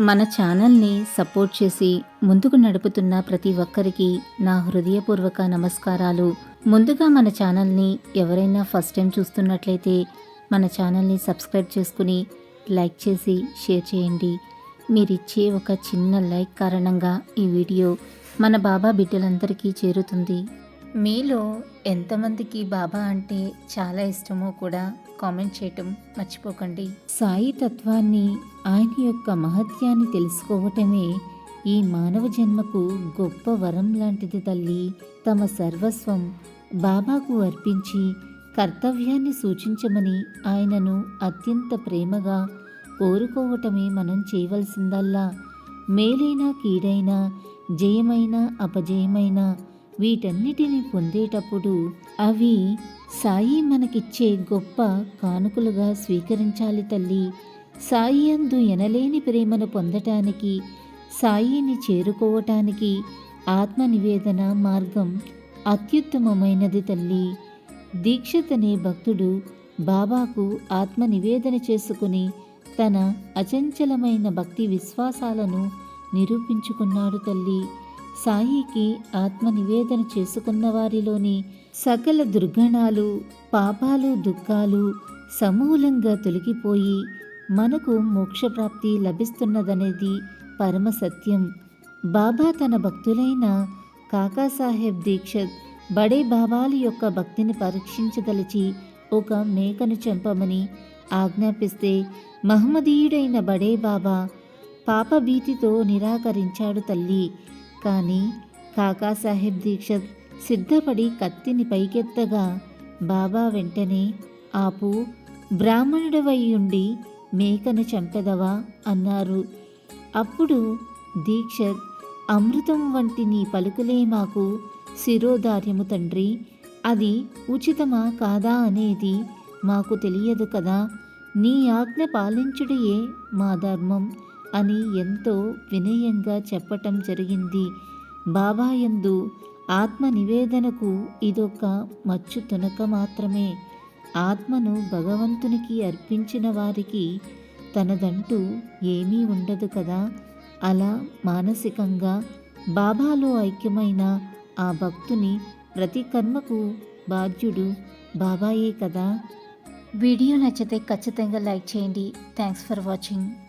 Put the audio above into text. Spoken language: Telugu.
మన ఛానల్ని సపోర్ట్ చేసి ముందుకు నడుపుతున్న ప్రతి ఒక్కరికి నా హృదయపూర్వక నమస్కారాలు. ముందుగా మన ఛానల్ని ఎవరైనా ఫస్ట్ టైం చూస్తున్నట్లయితే మన ఛానల్ని సబ్స్క్రైబ్ చేసుకుని లైక్ చేసి షేర్ చేయండి. మీరిచ్చే ఒక చిన్న లైక్ కారణంగా ఈ వీడియో మన బాబా బిడ్డలందరికీ చేరుతుంది. మీలో ఎంతమందికి బాబా అంటే చాలా ఇష్టమో కూడా కామెంట్ చేయటం మర్చిపోకండి. సాయి తత్వాన్ని ఆయన యొక్క మహత్యాన్ని తెలుసుకోవటమే ఈ మానవ జన్మకు గొప్ప వరం లాంటిది తల్లి. తమ సర్వస్వం బాబాకు అర్పించి కర్తవ్యాన్ని సూచించమని ఆయనను అత్యంత ప్రేమగా కోరుకోవటమే మనం చేయవలసిందల్లా. మేలైనా కీడైనా జయమైనా అపజయమైనా వీటన్నిటిని పొందేటప్పుడు అవి సాయి మనకిచ్చే గొప్ప కానుకలుగా స్వీకరించాలి తల్లి. సాయి అందు ఎనలేని ప్రేమను పొందటానికి సాయిని చేరుకోవటానికి ఆత్మ నివేదన మార్గం అత్యుత్తమమైనది తల్లి. దీక్షితనే భక్తుడు బాబాకు ఆత్మ నివేదన చేసుకుని తన అచంచలమైన భక్తి విశ్వాసాలను నిరూపించుకున్నాడు తల్లి. సాయికి ఆత్మ నివేదన చేసుకున్న వారిలోని సకల దుర్గణాలు పాపాలు దుఃఖాలు సమూలంగా తొలగిపోయి మనకు మోక్షప్రాప్తి లభిస్తున్నదనేది పరమ సత్యం బాబా తన భక్తులైన కాకాసాహెబ్ దీక్షత్ బడే బాబాల యొక్క భక్తిని పరీక్షించదలిచి ఒక మేకను చంపమని ఆజ్ఞాపిస్తే మహమ్మదీయుడైన బడే బాబా పాపభీతితో నిరాకరించాడు తల్లి. కానీ కాకాసాహెబ్ దీక్షత్ సిద్ధపడి కత్తిని పైకెత్తగా బాబా వెంటనే ఆపు బ్రాహ్మణుడవై ఉండి మేకను చంపెదవా? అన్నారు. అప్పుడు దీక్షత్ అమృతం వంటి నీ పలుకులే మాకు శిరోధార్యము తండ్రి. అది ఉచితమా కాదా అనేది మాకు తెలియదు కదా. నీ ఆజ్ఞ పాలించుడియే మా ధర్మం. అని ఎంతో వినయంగా చెప్పటం జరిగింది. బాబాయందు ఆత్మ నివేదనకు ఇదొక మచ్చు తునక మాత్రమే. ఆత్మను భగవంతునికి అర్పించిన వారికి తనదంటూ ఏమీ ఉండదు కదా? అలా మానసికంగా బాబాలో ఐక్యమైన ఆ భక్తుని ప్రతి కర్మకు బాధ్యుడు బాబాయే కదా? వీడియో నచ్చితే ఖచ్చితంగా లైక్ చేయండి. Thanks for watching